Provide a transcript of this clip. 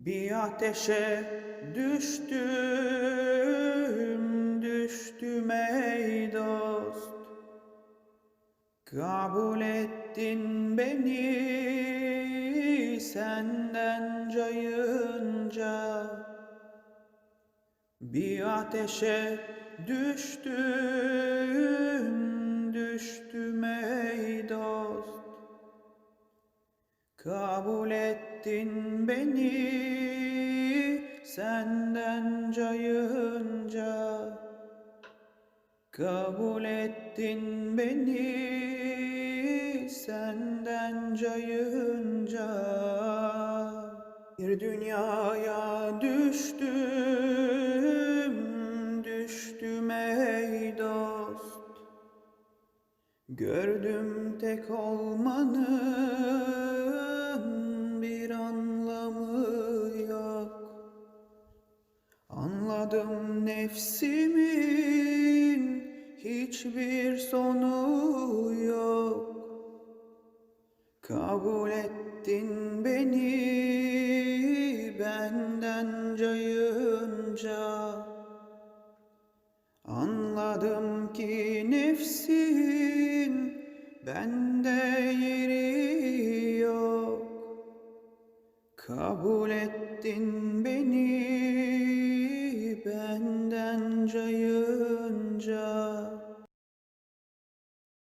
Bir ateşe düştüm, düştüm ey dost. Kabul ettin beni senden cayınca. Bir ateşe düştüm, düştüm ey dost. Kabul ettin beni senden cayınca. Kabul ettin beni senden cayınca. Bir dünyaya düştüm, düştüm ey dost. Gördüm tek olmanın bir anlamı yok. Anladım nefsimin hiçbir sonu yok. Kabul ettin beni benden cayınca. Anladım ki nefsin bende Kabul ettin beni